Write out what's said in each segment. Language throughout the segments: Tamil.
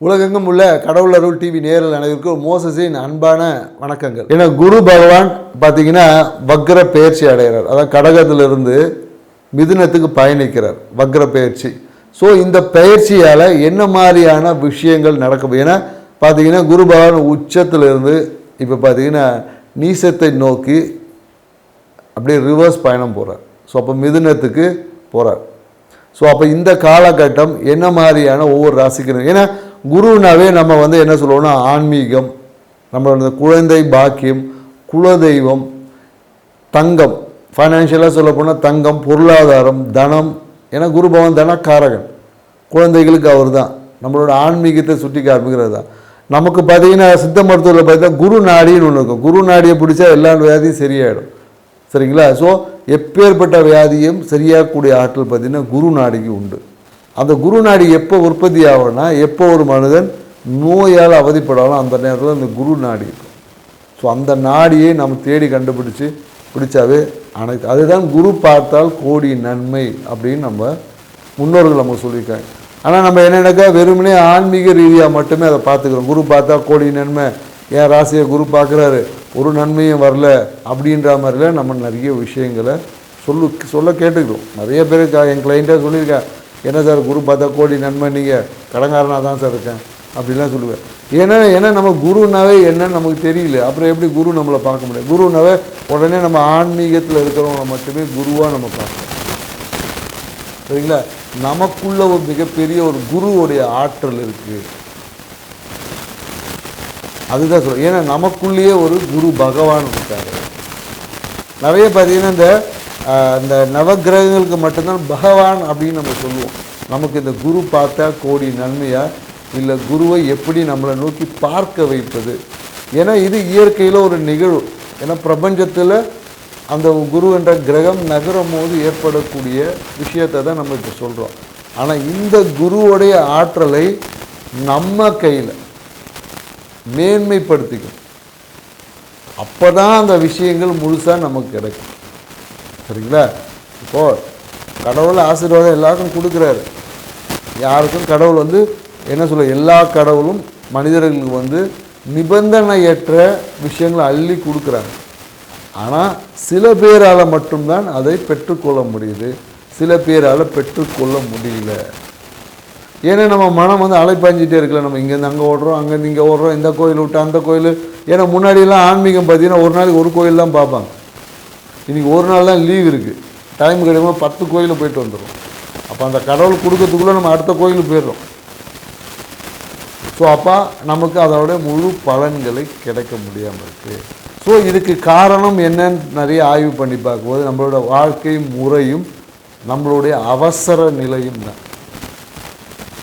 உலகெங்கும் உள்ள கடவுள் அருள் டிவி நேரில் அனைவருக்கும் மோசஸின் அன்பான வணக்கங்கள். ஏன்னா குரு பகவான் பார்த்தீங்கன்னா வக்ர பயிற்சி அடைகிறார். அதாவது கடகத்திலிருந்து மிதுனத்துக்கு பயணிக்கிறார். வக்ர பயிற்சி. ஸோ இந்த பயிற்சியால் என்ன மாதிரியான விஷயங்கள் நடக்கும்? ஏன்னா பார்த்தீங்கன்னா குரு பகவான் உச்சத்திலிருந்து இப்போ பார்த்தீங்கன்னா நீசத்தை நோக்கி அப்படியே ரிவர்ஸ் பயணம் போகிறார் ஸோ அப்போ மிதுனத்துக்கு போகிறார் ஸோ அப்போ இந்த காலகட்டம் என்ன மாதிரியான ஒவ்வொரு ராசிக்கு ஏன்னா குருனாவே நம்ம வந்து என்ன சொல்லுவோம்னா ஆன்மீகம் நம்மளோட குழந்தை பாக்கியம் குலதெய்வம் தங்கம் ஃபைனான்ஷியலாக சொல்லப்போனால் தங்கம் பொருளாதாரம் தனம். ஏன்னா குரு பவன் தனக்காரகன். குழந்தைகளுக்கு அவர் தான் நம்மளோட ஆன்மீகத்தை சுட்டி காமிக்கிறது தான். நமக்கு பார்த்தீங்கன்னா சித்த மருத்துவத்தில் பார்த்தா குரு நாடின்னு ஒன்று இருக்கும். குரு நாடியை பிடிச்சா எல்லா வியாதியும் சரியாயிடும். சரிங்களா? ஸோ எப்பேற்பட்ட வியாதியும் சரியாகக்கூடிய ஆற்றல் பார்த்தீங்கன்னா குரு நாடிக்கு உண்டு. அந்த குரு நாடி எப்போ உற்பத்தி ஆகும்னா எப்போ ஒரு மனிதன் நோயால் அவதிப்படாலும் அந்த நேரத்தில் அந்த குரு நாடி இருக்கும். ஸோ அந்த நாடியை நம்ம தேடி கண்டுபிடிச்சு பிடிச்சாவே அனைத்து அதுதான் குரு பார்த்தால் கோடி நன்மை அப்படின்னு நம்ம முன்னோர்கள் நம்ம சொல்லியிருக்காங்க. ஆனால் நம்ம என்னென்னாக்கா வெறுமனே ஆன்மீக ரீதியாக மட்டுமே அதை பார்த்துக்கிறோம். குரு பார்த்தா கோடி நன்மை. என் ராசியை குரு பார்க்குறாரு? ஒரு நன்மையும் வரல அப்படின்ற மாதிரிலாம் நம்ம நிறைய விஷயங்களை சொல்லு சொல்ல கேட்டுக்கிறோம். நிறைய பேர் என் கிளைண்ட்டாக சொல்லியிருக்கேன் என்ன சார் குரு பார்த்தா கோடி நன்மை நீங்கள் கடங்காரனாக தான் சார் இருக்கேன். அப்படிலாம் சொல்லுவேன். ஏன்னா ஏன்னா நம்ம குருனாவே என்னன்னு நமக்கு தெரியல. அப்புறம் எப்படி குரு நம்மளை பார்க்க முடியும்? குருனாவே உடனே நம்ம ஆன்மீகத்தில் இருக்கிறவங்க மட்டுமே குருவாக நம்ம பார்க்கணும் சரிங்களா? நமக்குள்ள ஒரு மிகப்பெரிய ஒரு குருவுடைய ஆற்றல் இருக்குது அதுதான் சொல்லுவோம் ஏன்னா நமக்குள்ளேயே ஒரு குரு பகவான் இருக்காரு. நிறைய பார்த்தீங்கன்னா இந்த இந்த நவக்கிரகங்களுக்கு மட்டும்தான் பகவான் அப்படின்னு நம்ம சொல்லுவோம். நமக்கு இந்த குரு பார்த்தா கோடி நன்மையா? இல்லை குருவை எப்படி நம்மளை நோக்கி பார்க்க வைப்பது? ஏன்னா இது இயற்கையில் ஒரு நிகழ்வு. ஏன்னா பிரபஞ்சத்தில் அந்த குரு என்ற கிரகம் நகரும் போது ஏற்படக்கூடிய விஷயத்தை தான் நம்ம இப்போ சொல்கிறோம் ஆனால் இந்த குருவுடைய ஆற்றலை நம்ம கையில் மேன்மைப்படுத்திக்கும் அப்போ தான் அந்த விஷயங்கள் முழுசாக நமக்கு கிடைக்கும். சரிங்களா? இப்போ கடவுள் ஆசீர்வாதம் எல்லாருக்கும் கொடுக்குறாரு. யாருக்கும் கடவுள் வந்து என்ன சொல்ல எல்லா கடவுளும் மனிதர்களுக்கு வந்து நிபந்தனையற்ற விஷயங்களை அள்ளி கொடுக்குறாங்க. ஆனால் சில பேரால் மட்டும்தான் அதை பெற்றுக்கொள்ள முடியுது. சில பேரால் பெற்றுக்கொள்ள முடியல. ஏன்னா நம்ம மனம் வந்து அலைப்பாஞ்சிட்டே இருக்கல நம்ம இங்கேருந்து அங்கே ஓடுறோம் அங்கேருந்து இங்கே ஓடுறோம் இந்த கோயில் விட்டு அந்த கோயில். ஏன்னா முன்னாடியெல்லாம் ஆன்மீகம் பார்த்தீங்கன்னா ஒரு நாளைக்கு ஒரு கோயில் தான் பார்ப்பாங்க. இன்றைக்கி ஒரு நாள் தான் லீவ் இருக்குது டைம் கிடைக்கும்போது பத்து கோயிலில் போயிட்டு வந்துடும் அப்போ அந்த கடவுள் கொடுக்கறதுக்குள்ளே நம்ம அடுத்த கோயிலுக்கு போயிடுறோம். ஸோ அப்போ நமக்கு அதோட முழு பலன்களை கிடைக்க முடியாமல் இருக்குது ஸோ இதுக்கு காரணம் என்னன்னு நிறைய ஆய்வு பண்ணி பார்க்கும்போது நம்மளோட வாழ்க்கை முறையும் நம்மளுடைய அவசர நிலையும் தான்.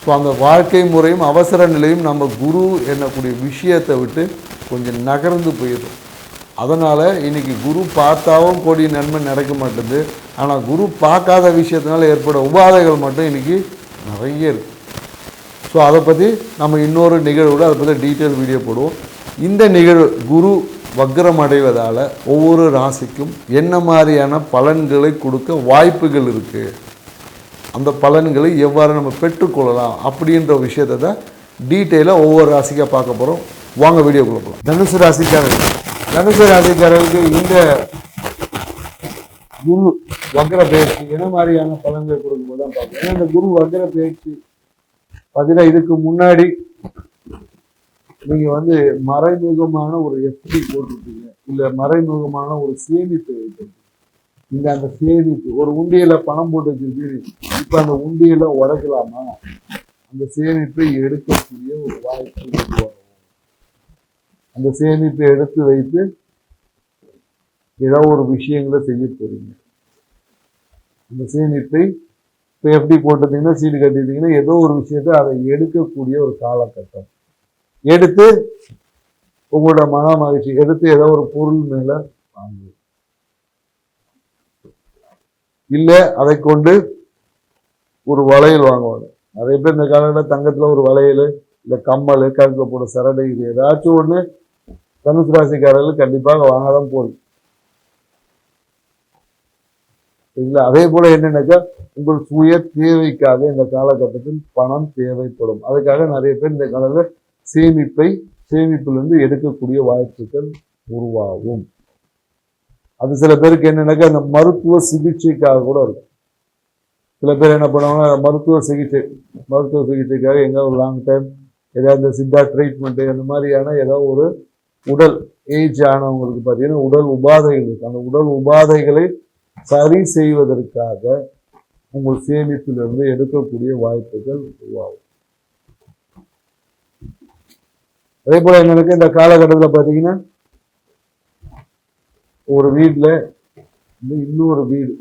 ஸோ அந்த வாழ்க்கை முறையும் அவசர நிலையும் நம்ம குரு என்னக்கூடிய விஷயத்தை விட்டு கொஞ்சம் நகர்ந்து போயிடும் அதனால் இன்றைக்கி குரு பார்த்தாவும் கோடி நன்மை நடக்க மாட்டேது. ஆனால் குரு பார்க்காத விஷயத்தினால ஏற்பட உபாதைகள் மட்டும் இன்றைக்கி நிறைய இருக்குது ஸோ அதை பற்றி நம்ம இன்னொரு நிகழ்வோட அதை பற்றி டீட்டெயில் வீடியோ போடுவோம். இந்த நிகழ்வு குரு வக்ரம் அடைவதால் ஒவ்வொரு ராசிக்கும் என்ன மாதிரியான பலன்களை கொடுக்க வாய்ப்புகள் இருக்குது அந்த பலன்களை எவ்வாறு நம்ம பெற்றுக்கொள்ளலாம் அப்படின்ற விஷயத்தை தான் டீட்டெயிலாக ஒவ்வொரு ராசிக்காக பார்க்க போகிறோம் வாங்க வீடியோ போகலாம் தனுசு ராசிக்காக தனுசு ராசிக்காரர்களுக்கு இந்த குரு வக்ர பயிற்சி என்ன மாதிரியான பலன்களை கொடுக்கும்போது தான் பார்க்கணும் ஏன்னா இந்த குரு வக்ர பயிற்சி பார்த்தீங்கன்னா இதுக்கு முன்னாடி நீங்கள் வந்து மறைமுகமான ஒரு எஃப்டி போட்டிருப்பீங்க. இல்லை மறைமுகமான ஒரு சேமிப்பு வைத்திருப்பீங்க நீங்க அந்த சேமிப்பு ஒரு உண்டியில் பணம் போட்டு வச்சிருக்கீங்க இப்போ அந்த உண்டியில் உடைக்கலாமா? அந்த சேமிப்பை எடுக்கக்கூடிய ஒரு வாய்ப்பு உருவாகும். அந்த சேமிப்பை எடுத்து வைத்து ஏதோ ஒரு விஷயங்களை செய்ய போறீங்க. அந்த சேமிப்பை இப்போ எப்படி போட்டிருந்தீங்கன்னா சீடு கட்டிட்டீங்கன்னா ஏதோ ஒரு விஷயத்தை அதை எடுக்கக்கூடிய ஒரு காலகட்டம். எடுத்து உங்களோட மன மகிழ்ச்சி எடுத்து ஏதோ ஒரு பொருள் மேல வாங்கு. இல்லை அதை கொண்டு ஒரு வளையல் வாங்குவாங்க. நிறைய பேர் இந்த காலத்தில் தங்கத்தில் ஒரு வளையல் இல்லை கம்மல் கழுத்தில் போட சரடை இது ஏதாச்சும் ஒன்று தனுசு ராசிக்காரர்கள் கண்டிப்பாக வாங்க தான் போகுது சரிங்களா? அதே போல என்னென்னாக்கா உங்கள் சுய தேவைக்காக இந்த காலகட்டத்தில் பணம் தேவைப்படும். அதுக்காக நிறைய பேர் இந்த காலத்தில் சேமிப்பை சேமிப்பிலிருந்து எடுக்கக்கூடிய வாய்ப்புகள் உருவாகும். அது சில பேருக்கு என்னென்னாக்கா அந்த மருத்துவ சிகிச்சைக்காக கூட இருக்கும். சில பேர் என்ன பண்ணுவாங்க மருத்துவ சிகிச்சை மருத்துவ சிகிச்சைக்காக எங்கே ஒரு லாங் டைம் ஏதாவது இந்த சித்தா ட்ரீட்மெண்ட்டு அந்த மாதிரியான ஏதாவது ஒரு உடல் ஏஜ் ஆனவங்களுக்கு பார்த்தீங்கன்னா உடல் உபாதைகள் இருக்கு அந்த உடல் உபாதைகளை சரி செய்வதற்காக உங்கள் சேமிப்பிலிருந்து எடுக்கக்கூடிய வாய்ப்புகள் உருவாகும். அதே போல் எங்களுக்கு இந்த காலகட்டத்தில் பார்த்தீங்கன்னா ஒரு வீட்டில் இன்னொரு வீடு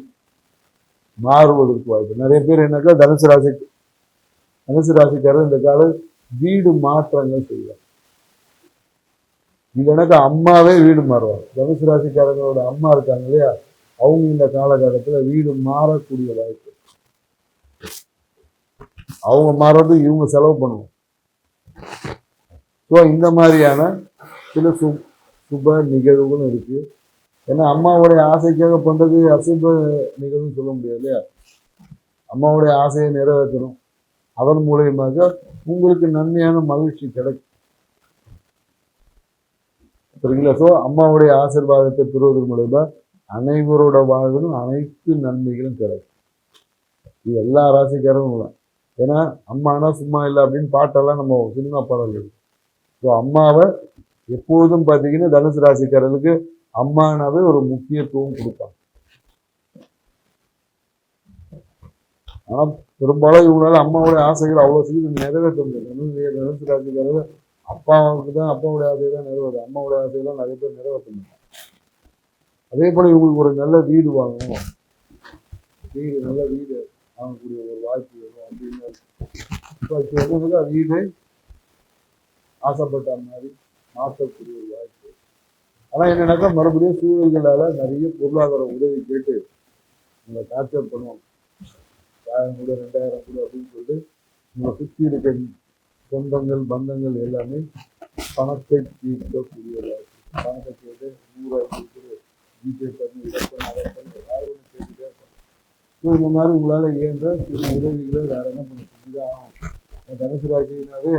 மாறுவதற்கு வாய்ப்பு. நிறைய பேர் என்னக்கா தனுசு ராசி தனுசு ராசிக்காரர் இந்த கால வீடு மாற்றங்கள் செய்வார். இல்லைனாக்கா அம்மாவே வீடு மாறுவாங்க. தனுசு ராசிக்காரங்களோட அம்மா இருக்காங்க இல்லையா? அவங்க இந்த காலகட்டத்தில் வீடு மாறக்கூடிய வாய்ப்பு. அவங்க மாறுறது இவங்க செலவு பண்ணுவோம் ஸோ இந்த மாதிரியான சில சு சுப நிகழ்வுகளும் இருக்குது ஏன்னா அம்மாவுடைய ஆசைக்காக பண்ணுறது அசுப நிகழ்வுன்னு சொல்ல முடியாது இல்லையா? அம்மாவுடைய ஆசையை நிறைவேற்றணும். அதன் மூலயமாக உங்களுக்கு நன்மையான மகிழ்ச்சி கிடைக்கும். சரிங்களா ஸோ அம்மாவுடைய ஆசீர்வாதத்தை பெறுவதன் மூலயமா அனைவரோட வாழ்விலும் அனைத்து நன்மைகளும் கிடைக்கும். இது எல்லா ராசிக்காரரும் தான் ஏன்னா அம்மானா சும்மா இல்லை அப்படின்னு பாட்டெல்லாம் நம்ம சினிமா பாடல் ஸோ அம்மாவை எப்போதும் பார்த்தீங்கன்னா தனுசு ராசிக்காரர்களுக்கு அம்மானாவே ஒரு முக்கியத்துவம் கொடுப்பாங்க. ஆனால் பெரும்பாலும் இவங்களால அம்மாவுடைய ஆசைகள் அவ்வளோ சீக்கிரம் நிறைவேற்ற முடியாது தனுசு ராசிக்காரர்கள் அப்பாவுக்கு தான் அப்பாவுடைய ஆசை தான் நிறைவேறும். அம்மாவுடைய ஆசையெல்லாம் நிறைய பேர் நிறைவேற்ற அதே போல இவங்களுக்கு ஒரு நல்ல வீடு வாங்கணும். வீடு நல்ல வீடு வாங்கக்கூடிய ஒரு வாய்ப்பு வரும் அப்படின்னு இப்போ வீடு ஆசைப்பட்ட மாதிரி மாற்றக்கூடிய ஒரு வாய்ப்பு. ஆனால் என்னென்னாக்கா மறுபடியும் சூழல்களால் நிறைய பொருளாதார உதவி கேட்டு உங்களை டார்ச்சர் பண்ணுவோம் ஆயிரம் கூட ரெண்டாயிரம் கூட அப்படின்னு சொல்லிட்டு உங்களை சுற்றி இருக்க சொந்தங்கள் பந்தங்கள் எல்லாமே பணத்தை தீர்க்கக்கூடியதாக பணத்தை கேட்டு நூறாயிரம் கொடு ஜிபே பண்ணி இதை பண்ணி அதை பண்ணி ஏதாவது ஒன்று கேட்டுட்டே இருப்பாங்க ஸோ இந்த மாதிரி உங்களால் இயன்ற சில உதவிகளை வேற என்ன பண்ண செஞ்சுதான் தனுசு ராசினாவே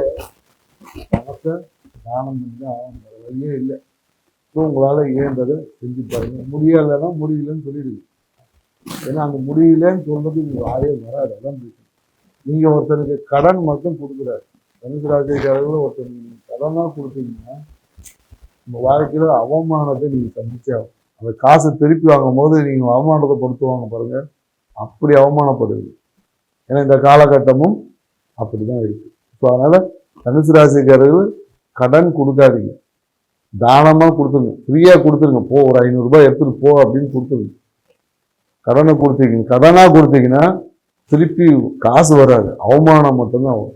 பணத்தை தானம் பண்ணி தான் ஆகணும். வழியே இல்லை. ஸோ உங்களால் இயன்றதை செஞ்சு பாருங்க. முடியலைன்னா முடியலன்னு சொல்லிடுது ஏன்னா அந்த முடியலன்னு சொல்றது உங்க வாயே வராது. அதான் பிரச்சனை. நீங்கள் ஒருத்தருக்கு கடன் மட்டும் கொடுக்குறாரு. தனுசு ராசிக்காரர்கள் ஒருத்தர் நீங்கள் கடனாக கொடுத்தீங்கன்னா உங்கள் வாழ்க்கையில் அவமானத்தை நீங்கள் சந்திச்சே ஆகும் அந்த காசை திருப்பி வாங்கும் போது நீங்க அவமானத்தை படுத்துவாங்க பாருங்கள் அப்படி அவமானப்படுது. ஏன்னா இந்த காலகட்டமும் அப்படிதான் இருக்குது ஸோ அதனால் தனுசு ராசிக்காரர்கள் கடன் கொடுக்காதீங்க. தானமாக கொடுத்துருங்க. ஃப்ரீயாக கொடுத்துருங்க. போ ஒரு ஐநூறுரூபா எடுத்துகிட்டு போ அப்படின்னு கொடுத்துருங்க. கடனை கொடுத்தீங்க. கடனாக கொடுத்தீங்கன்னா திருப்பி காசு வராது. அவமானம் மட்டும்தான் வரும்.